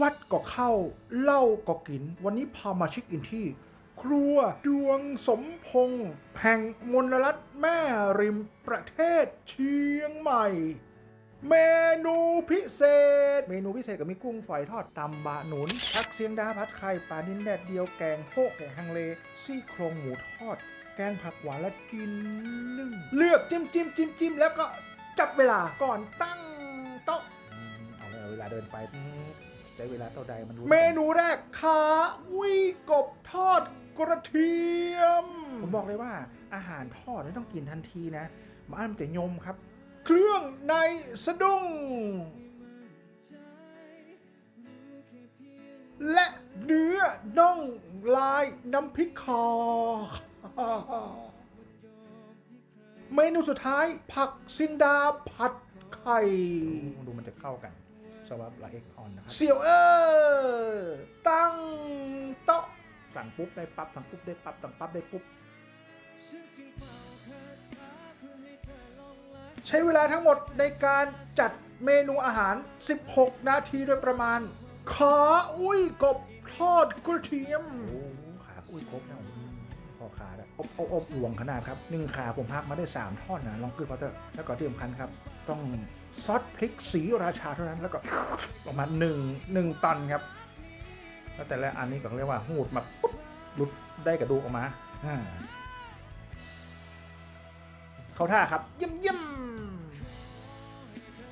วัดก็เข้าเหล้าก็กิน วันนี้พามาเช็คอินที่ ครัวดวงสมพงษ์แห่งมลรัฐแม่ริมประเทศเชียงใหม่ เมนูพิเศษ เมนูพิเศษก็มีกุ้งฝอยทอดตำบะหนุนผักเสียงดาผัดไข่ปลานินแดดเดียวแกงโฮกแกงฮังเล ซี่โครงหมูทอด แกงผักหวานและกินนึ่งเลือกจิ้มจิ้มจิ้มจิ้มแล้วก็จับเวลาก่อนตั้งโต๊ะเอาเอาเวลาเดินไป ใช้เวลาเท่าใดมันรู้เมนูแรกขาวิกบทอดกระเทียม ผมบอกเลยว่าอาหารทอดนี่ต้องกินทันทีนะมันมันจะยมครับ เครื่องในสะดุ้งและเนื้อน่องลายน้ำพริกคอ เมนูสุดท้ายผักซินดาผัดไข่ ดูมันจะเข้ากัน สำหรับลาเอ็กออนนะครับเสี่ยวเออตั้งโต๊ะสั่งปุ๊บได้ปั๊บสั่งปุ๊บได้ปั๊บสั่งปั๊บได้ปุ๊บใช้เวลาทั้งหมดในการจัดเมนูอาหาร 16 นาทีโดยประมาณ ขาอุ้ยกบทอดกระเทียมโอ้ขาอุ้ยครบแล้วพ อขาแล้วอบอบอบหลวงขนาดครับหนึ่งขาผมพักมาได้ 3ท่อนนะลองขึ้นพอเตอร์แล้วก็ที่สำคัญครับ ต้องซอสพริกสีราชาเท่านั้นแล้วก็ประมาหนึ่งหนึ่งตันครับ แล้วแต่ละอันนี้ก็เรียกว่าหูดมาปุ๊บหลุดได้กระดูกออกมาอ่าเขาท่าครับเยี่ยมเยี่ยม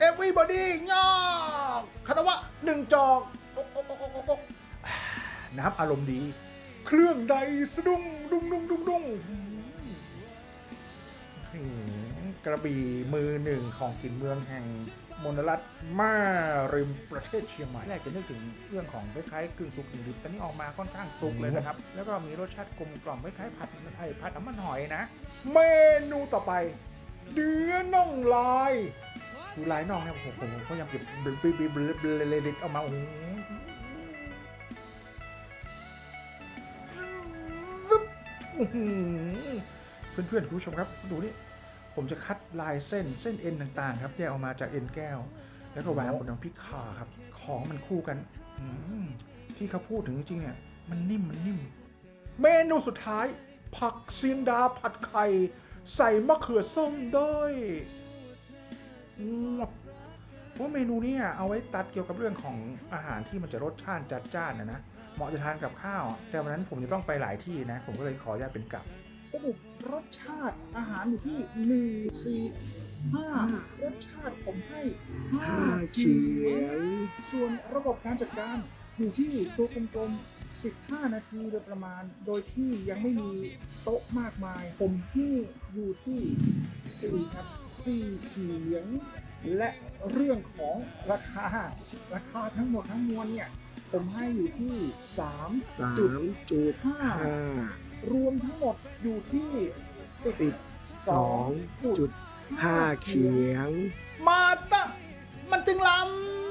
everybody งอกคณะวะหนึ่งจอกโอ๊ะโอ๊ะโอ๊ะโอ๊ะโอ๊ะอ่าน้ำอารมณ์ดี เครื่องใดสะดุ้ง งดุ้งดุ้งดุ้งกระบี่มือหนึ่งของกินเมืองแห่งมณรัฐมาริมประเทศเชียงใหม่แรกจะนึกถึงเรื่องของคล้ายๆกึ่งสุกกึ่งดิบแต่นี่ออกมาค่อนข้างสุกเลยนะครับ แล้วก็มีรสชาติกลมกล่อมคล้ายๆผัดไอ้ผัดน้ำมันหอยนะ เมนูต่อไปเนื้อน่องลายดูลายน่อกเนี่ยผมผมผมก็ยังเก็บบิบบิบบิบบิบบิบออกมาโอ้ เพื่อนๆคุณผู้ชมครับดูนี่ผมจะคัดลายเส้นเส้นเอ็นต่างๆ ครับแยกออกมาจากเอ็นแก้ว แล้วก็วางบนน้ำพริกข่าครับ ของมันคู่กันอืมที่เขาพูดถึงจริงๆเนี่ยมันนิ่มมันนิ่ม เมนูสุดท้าย ผักเซียงดาผัดไข่ ใส่มะเขือส้มด้วย อืมว่าเมนูนี้เอาไว้ตัดเกี่ยวกับเรื่องของอาหารที่มันจะรสชาติจัดจ้านนะนะเหมาะจะทานกับข้าว แต่วันนั้นผมจะต้องไปหลายที่นะ ผมก็เลยขออนุญาตเป็นกลับ สรุปรสชาติอาหารอยู่ที่หนึ่งสี่ห้ารสชาติผมให้ห้าเขียงส่วนระบบการจัดการอยู่ที่ตัวกลมๆ15 นาทีโดยประมาณ โดยที่ยังไม่มีโต๊ะมากมาย ผมให้อยู่ที่ 4 ครับ4เขียง และเรื่องของราคา ราคาทั้งหมดทั้งมวลเนี่ย ผมให้อยู่ที่3สามจุดจุดห้าห้ารวมทั้งหมดอยู่ที่สิบสองจุดห้าเขียง มาตะมันจึงลำ